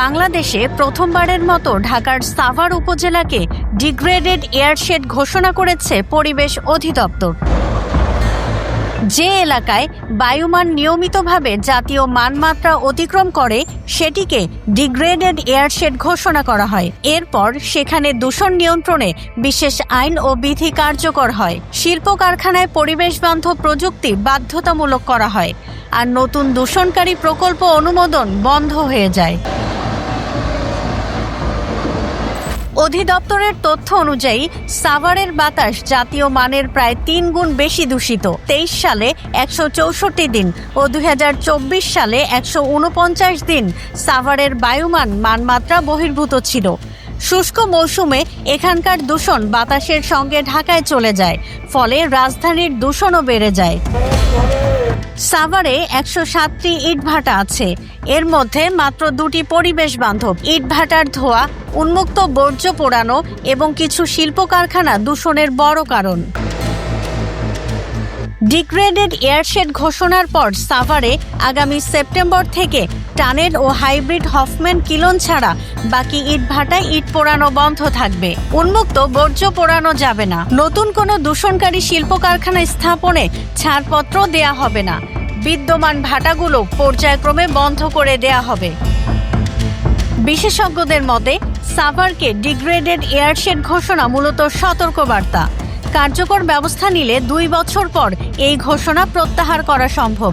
বাংলাদেশে প্রথমবারের মতো ঢাকার সাভার উপজেলাকে ডিগ্রেডেড এয়ারশেড ঘোষণা করেছে পরিবেশ অধিদপ্তর। যে এলাকায় বায়ুমান নিয়মিতভাবে জাতীয় মানমাত্রা অতিক্রম করে, সেটিকে ডিগ্রেডেড এয়ারশেড ঘোষণা করা হয়। এরপর সেখানে দূষণ নিয়ন্ত্রণে বিশেষ আইন ও বিধি কার্যকর হয়। শিল্প কারখানায় পরিবেশ বান্ধব প্রযুক্তি বাধ্যতামূলক করা হয়। আর নতুন দূষণকারী প্রকল্প অনুমোদন বন্ধ হয়ে যায়। অধিদপ্তরের তথ্য অনুযায়ী, সাভারের বাতাস জাতীয় মানের প্রায় তিন গুণ বেশি দূষিত। তেইশ সালে একশো চৌষট্টি দিন ও দু হাজার চব্বিশ সালে একশো উনপঞ্চাশ দিন সাভারের বায়ুমান মানমাত্রা বহির্ভূত ছিল। শুষ্ক মৌসুমে এখানকার দূষণ বাতাসের সঙ্গে ঢাকায় চলে যায়, ফলে রাজধানীর দূষণও বেড়ে যায়। সাভারে একশো সাতটি ইটভাটা আছে। এর মধ্যে মাত্র দুটি পরিবেশ বান্ধব। ইটভাটার ধোয়া, উন্মুক্ত বর্জ্য পোড়ানো এবং কিছু শিল্প কারখানা দূষণের বড় কারণ। ডিগ্রেডেড এয়ারশেড ঘোষণার পর সাভারে আগামী সেপ্টেম্বর থেকে টানেল ও হাইব্রিড হফম্যান কিলন ছাড়া বাকি ইটভাটায় ইট পোড়ানো বন্ধ থাকবে। উন্মুক্ত বর্জ্য পোড়ানো যাবে না। নতুন কোনো দূষণকারী শিল্প কারখানা স্থাপনে ছাড়পত্র দেয়া হবে না। বিদ্যমান ভাটাগুলো পর্যায়ক্রমে বন্ধ করে দেয়া হবে। বিশেষজ্ঞদের মতে, সাভারকে ডিগ্রেডেড এয়ারশেড ঘোষণা মূলত সতর্কবার্তা। কার্যকর ব্যবস্থা নিলে দুই বছর পর এই ঘোষণা প্রত্যাহার করা সম্ভব।